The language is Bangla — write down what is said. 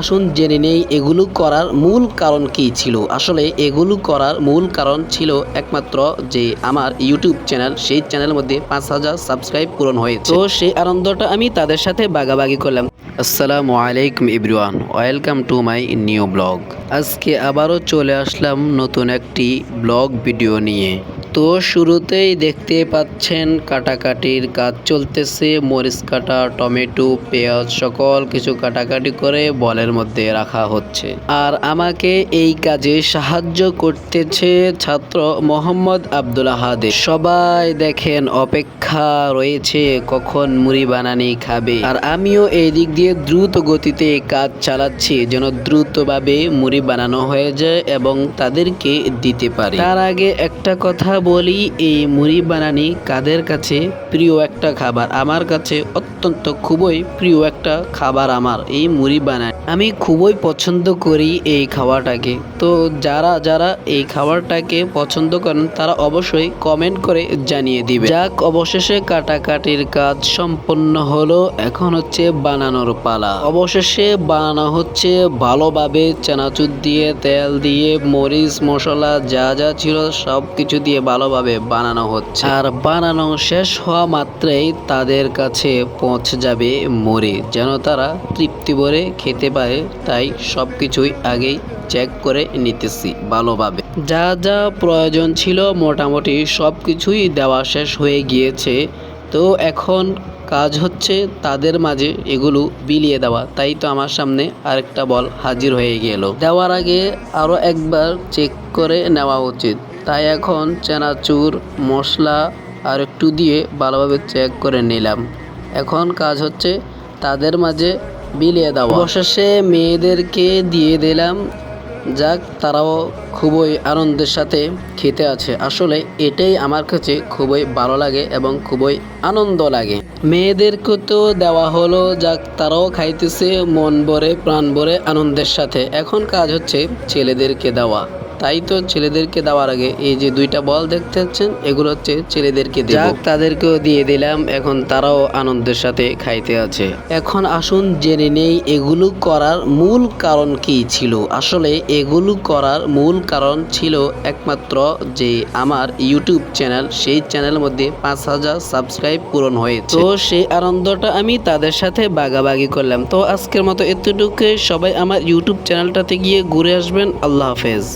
আসুন জেনে নেই, এগুলো করার মূল কারণ কি ছিল? আসলে এগুলো করার মূল কারণ ছিল একমাত্র যে আমার ইউটিউব চ্যানেল, সেই চ্যানেলের মধ্যে পাঁচ হাজার সাবস্ক্রাইব পূরণ হয়েছে। তো সেই আনন্দটা আমি তাদের সাথে বাগাবাগি করলাম। আসসালামু আলাইকুম everyone welcome to my new blog. আজকে আবারও চলে আসলাম নতুন একটি ব্লগ ভিডিও নিয়ে। তো শুরুতেই দেখতে পাচ্ছেন কাটাকাটির কাজ চলতেছে, মরিচ কাটা, টমেটো, পেঁয়াজ সকল কিছু কাটাকাটি করে বলের মধ্যে রাখা হচ্ছে। আর আমাকে এই কাজে সাহায্য করতেছে ছাত্র মোহাম্মদ আব্দুল আহাদে সবাই দেখেন অপেক্ষা রয়েছে কখন মুড়ি বানানি খাবে। আর আমিও এই দিক দিয়ে দ্রুত গতিতে কাজ চালাচ্ছি যেন দ্রুতভাবে মুড়ি বানানো হয়ে যায় এবং তাদেরকে দিতে পারি। তার আগে একটা কথা বলি এই মুড়ি বানানি কাদের কাছে? প্রিয় একটা খাবার আমার কাছে অত্যন্ত খুবই প্রিয় একটা খাবার আমার, এই মুড়ি বানায়। আমি খুবই পছন্দ করি এই খাবারটাকে। তো যারা যারা এই খাবারটাকে পছন্দ করেন, তারা অবশ্যই কমেন্ট করে জানিয়ে দিবে। যাক, অবশেষে কাটাকাটির কাজ সম্পন্ন হলো। এখন হচ্ছে বানানোর পালা। অবশেষে বানানো হচ্ছে ভালোভাবে চানাচুর দিয়ে, তেল দিয়ে, মরিচ, মশলা, যা যা ছিল সব কিছু দিয়ে ভালোভাবে বানানো হচ্ছে। আর বানানো শেষ হওয়া মাত্রেই তাদের কাছে পৌঁছে যাবে মরে। যেন তারা তৃপ্তি ভরে খেতে পারে, তাই সব কিছুই আগেই চেক করে নিতেছি ভালোভাবে। যা যা প্রয়োজন ছিল মোটামুটি সব কিছুই দেওয়া শেষ হয়ে গিয়েছে। তো এখন কাজ হচ্ছে তাদের মাঝে এগুলো বিলিয়ে দেওয়া। তাই তো আমার সামনে আরেকটা বল হাজির হয়ে গেল। দেওয়ার আগে আরও একবার চেক করে নেওয়া উচিত। তাই এখন চানাচুর, মশলা আর একটু দিয়ে ভালোভাবে চেক করে নিলাম। এখন কাজ হচ্ছে তাদের মাঝে বিলিয়ে দেওয়া। অবশেষে মেয়েদেরকে দিয়ে দিলাম। যাক, তারাও খুবই আনন্দের সাথে খেতে আছে। আসলে এটাই আমার কাছে খুবই ভালো লাগে এবং খুবই আনন্দ লাগে। মেয়েদেরকে তো দেওয়া হলো, যাক, তারাও খাইতেছে, মন ভরে, প্রাণ ভরে আনন্দের সাথে। এখন কাজ হচ্ছে ছেলেদেরকে দেওয়া। তাই তো ছেলেদেরকে দেওয়ার আগে এই যে দুইটা বল দেখতে পাচ্ছেন এগুলো হচ্ছে ছেলেদেরকে যাক তাদেরকেও দিয়ে দিলাম এখন তারাও আনন্দের সাথে খাইতে আছে। এখন আসুন জেনে নেই এগুলো করার মূল কারণ কি ছিল। আসলে এগুলো করার মূল কারণ ছিল একমাত্র যে আমার ইউটিউব চ্যানেল সেই চ্যানেলের মধ্যে পাঁচ হাজার সাবস্ক্রাইব পূরণ হয়েছে। তো সেই আনন্দটা আমি তাদের সাথে বাগাবাগি করলাম। তো আজকের মতো এতটুকু সবাই আমার ইউটিউব চ্যানেলটাতে গিয়ে ঘুরে আসবেন। আল্লাহ হাফেজ।